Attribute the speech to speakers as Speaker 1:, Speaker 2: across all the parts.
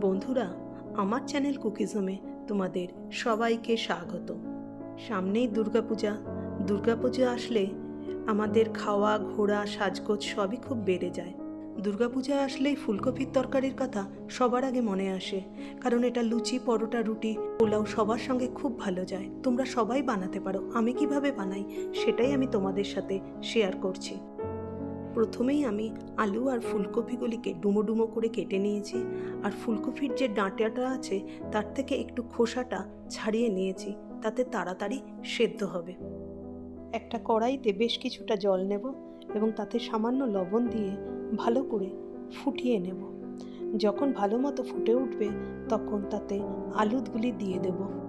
Speaker 1: বন্ধুরা, আমার চ্যানেল কুকিজমে তোমাদের সবাইকে স্বাগত। সামনেই দুর্গাপূজা। দুর্গাপূজা আসলে আমাদের খাওয়া, ঘোরা, সাজগোজ সবই খুব বেড়ে যায়। দুর্গাপূজা আসলেই ফুলকপির তরকারির কথা সবার আগে মনে আসে, কারণ এটা লুচি, পরোটা, রুটি, পোলাও সবার সঙ্গে খুব ভালো যায়। তোমরা সবাই বানাতে পারো, আমি কীভাবে বানাই সেটাই আমি তোমাদের সাথে শেয়ার করছি। প্রথমেই আমি আলু আর ফুলকপিগুলিকে ডুমো ডুমো করে কেটে নিয়েছি আর ফুলকপির যে ডাঁটাটা আছে তার থেকে একটু খোসাটা ছাড়িয়ে নিয়েছি, তাতে তাড়াতাড়ি সেদ্ধ হবে। একটা কড়াইতে বেশ কিছুটা জল নেব এবং তাতে সামান্য লবণ দিয়ে ভালো করে ফুটিয়ে নেব। যখন ভালো মতো ফুটে উঠবে, তখন তাতে আলুগুলি দিয়ে দেব।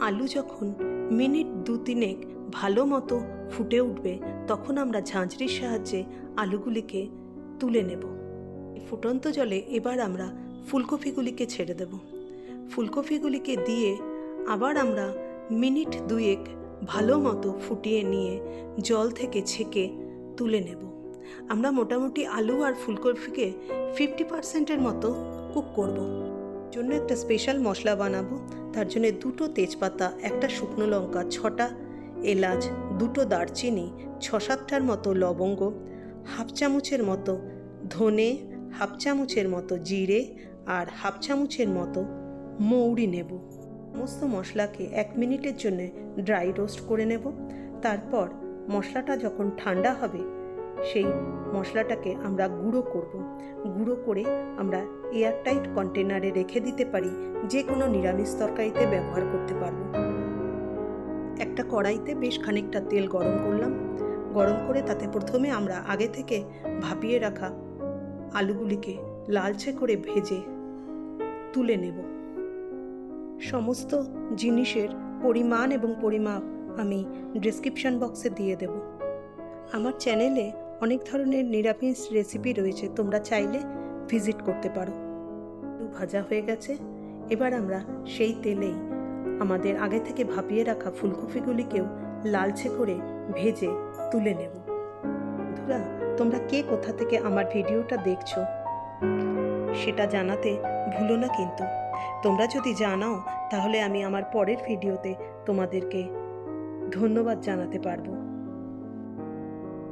Speaker 1: আলু যখন মিনিট দু তিনেক ভালো মতো ফুটে উঠবে, তখন আমরা ঝাঁঝরির সাহায্যে আলুগুলিকে তুলে নেব। ফুটন্ত জলে এবার আমরা ফুলকপিগুলিকে ছেড়ে দেব। ফুলকপিগুলিকে দিয়ে আবার আমরা মিনিট দুয়েক ভালো মতো ফুটিয়ে নিয়ে জল থেকে ছেঁকে তুলে নেব। আমরা মোটামুটি আলু আর ফুলকপিকে ফিফটি পার্সেন্টের মতো কুক করব। জন্য একটা স্পেশাল মশলা বানাবো। তার জন্য দুটো তেজপাতা, একটা শুকনো লঙ্কা, ছটা এলাচ, দুটো দারচিনি ছ সাতটার মতো লবঙ্গ, হাফ চামচের মতো ধনে, হাফ চামচের মতো জিরে আর হাফ চামচের মতো মৌরি নেব। সমস্ত মশলাকে এক মিনিটের জন্য ড্রাই রোস্ট করে নেব। তারপর মশলাটা যখন ঠান্ডা হবে সেই মশলাটাকে আমরা গুঁড়ো করব। গুঁড়ো করে আমরা এয়ারটাইট কন্টেনারে রেখে দিতে পারি যে কোনো নিরামিষ তরকারিতে ব্যবহার করতে পারব। একটা কড়াইতে বেশ খানিকটা তেল গরম করলাম। গরম করে তাতে প্রথমে আমরা আগে থেকে ভাপিয়ে রাখা আলুগুলিকে লালচে করে ভেজে তুলে নেব। সমস্ত জিনিসের পরিমাণ এবং পরিমাপ আমি ডেসক্রিপশন বক্সে দিয়ে দেব। আমার চ্যানেলে অনেক ধরনের নিরামিষ রেসিপি রয়েছে, তোমরা চাইলে ভিজিট করতে পারো। ভাজা হয়ে গেছে। এবার আমরা সেই তেলেই আমাদের আগে থেকে ভাপিয়ে রাখা ফুলকপিগুলিকেও লালচে করে ভেজে তুলে নেব। বন্ধুরা, তোমরা কে কোথা থেকে আমার ভিডিওটা দেখছ সেটা জানাতে ভুলো না কিন্তু। তোমরা যদি জানাও, তাহলে আমি আমার পরের ভিডিওতে তোমাদেরকে ধন্যবাদ জানাতে পারব।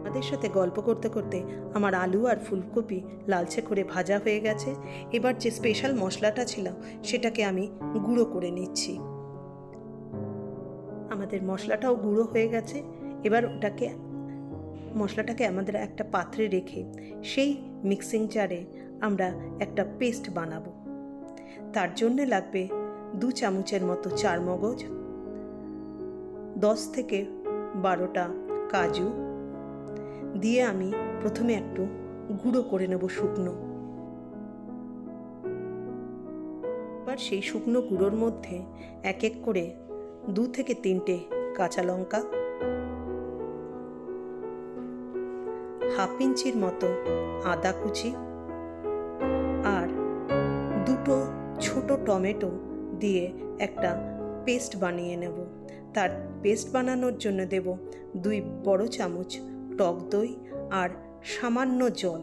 Speaker 1: আমাদের সাথে গল্প করতে করতে আমার আলু আর ফুলকপি লালচে করে ভাজা হয়ে গেছে। এবার যে স্পেশাল মশলাটা ছিল, সেটাকে আমি গুঁড়ো করে নিচ্ছি। আমাদের মশলাটাও গুঁড়ো হয়ে গেছে। এবার ওটাকে, মশলাটাকে আমাদের একটা পাত্রে রেখে সেই মিক্সিং জারে আমরা একটা পেস্ট বানাবো। তার জন্য লাগবে দু চামচের মতো চার মগজ দশ থেকে বারোটা কাজু দিয়ে আমি প্রথমে একটু গুঁড়ো করে নেব শুকনো। এবার সেই শুকনো গুঁড়োর মধ্যে এক এক করে দু থেকে তিনটে কাঁচা লঙ্কা, হাফ ইঞ্চির মতো আদা কুচি আর দুটো ছোট টমেটো দিয়ে একটা পেস্ট বানিয়ে নেব। তার পেস্ট বানানোর জন্য দেব দুই বড় চামচ টক দই আর সামান্য জল।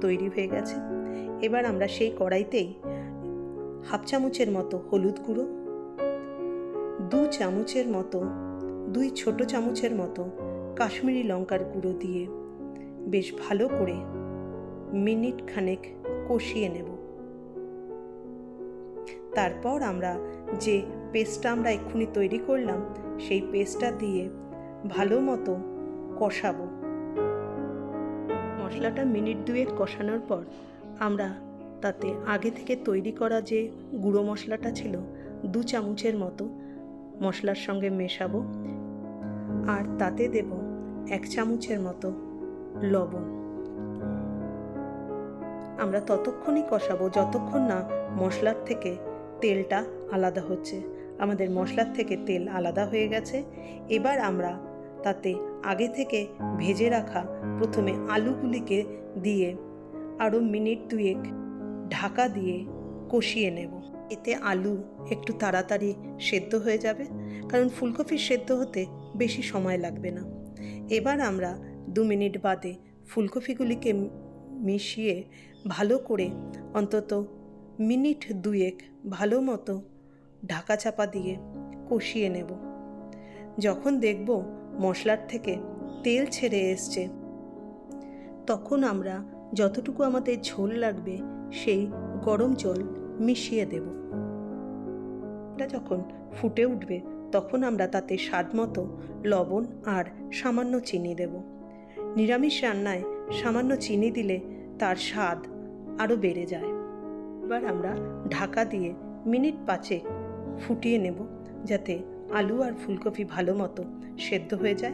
Speaker 1: তৈরি হয়ে গেছে। এবার আমরা সেই কড়াইতেই হাফ চামচের মতো হলুদ গুঁড়ো, দু চামচের মতো, দুই ছোট চামচের মতো কাশ্মীরি লঙ্কার গুঁড়ো দিয়ে বেশ ভালো করে মিনিট খানেক কষিয়ে নেব। তারপর আমরা যে পেস্টটা আমরা এক্ষুনি তৈরি করলাম, সেই পেস্টটা দিয়ে ভালো মতো কষাবো। মশলাটা মিনিট দুয়েক কষানোর পর আমরা তাতে আগে থেকে তৈরি করা যে গুঁড়ো মশলাটা ছিল, দু চামচের মতো মশলার সঙ্গে মেশাবো আর তাতে দেব এক চামচের মতো লবণ। আমরা ততক্ষণই কষাবো, যতক্ষণ না মশলার থেকে তেলটা আলাদা হচ্ছে। আমাদের মশলার থেকে তেল আলাদা হয়ে গেছে। এবার আমরা তাতে আগে থেকে ভেজে রাখা প্রথমে আলুগুলিকে দিয়ে আরও মিনিট দুয়েক ঢাকা দিয়ে কষিয়ে নেব। এতে আলু একটু তাড়াতাড়ি সেদ্ধ হয়ে যাবে, কারণ ফুলকপি সেদ্ধ হতে বেশি সময় লাগবে না। এবার আমরা দু মিনিট বাদে ফুলকপিগুলিকে মিশিয়ে ভালো করে অন্তত মিনিট দুয়েক ভালো মতো ঢাকা চাপা দিয়ে কষিয়ে নেব। যখন দেখব মশলার থেকে তেল ছেড়ে এসছে, তখন আমরা যতটুকু আমাদের ঝোল লাগবে সেই গরম জল মিশিয়ে দেব। এটা যখন ফুটে উঠবে, তখন আমরা তাতে স্বাদ মতো লবণ আর সামান্য চিনি দেব। নিরামিষ রান্নায় সামান্য চিনি দিলে তার স্বাদ আরও বেড়ে যায়। এবার আমরা ঢাকা দিয়ে মিনিট পাঁচেক ফুটিয়ে নেব যাতে আলু আর ফুলকপি ভালো মতো সেদ্ধ হয়ে যায়।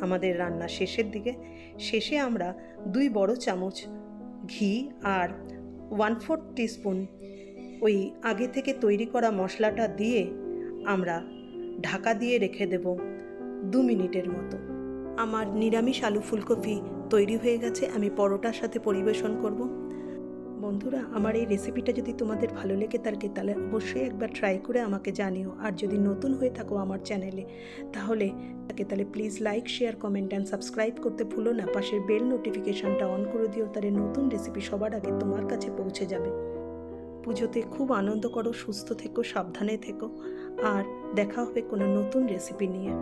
Speaker 1: আমাদের রান্না শেষের দিকে। শেষে আমরা দুই বড় চামচ ঘি আর ওয়ান ফোর্থ টিস্পুন ওই আগে থেকে তৈরি করা মশলাটা দিয়ে আমরা ঢাকা দিয়ে রেখে দেব দু মিনিটের মতো। আমার নিরামিষ আলু ফুলকপি তৈরি হয়ে গেছে। আমি পরোটার সাথে পরিবেশন করব। বন্ধুরা, আমার এই রেসিপিটা যদি তোমাদের ভালো লেগে থাকে, তাহলে অবশ্যই একবার ট্রাই করে আমাকে জানিও। আর যদি নতুন হয়ে থাকো আমার চ্যানেলে তাহলে তাকে তাহলে please like share comment and subscribe করতে ভুলো না। পাশের বেল নোটিফিকেশনটা অন করে দিও, তাহলে নতুন রেসিপি সবার আগে তোমার কাছে পৌঁছে যাবে। পুজোতে খুব আনন্দ করো, সুস্থ থেকো, সাবধানে থেকো। আর দেখা হবে কোনো নতুন রেসিপি নিয়ে।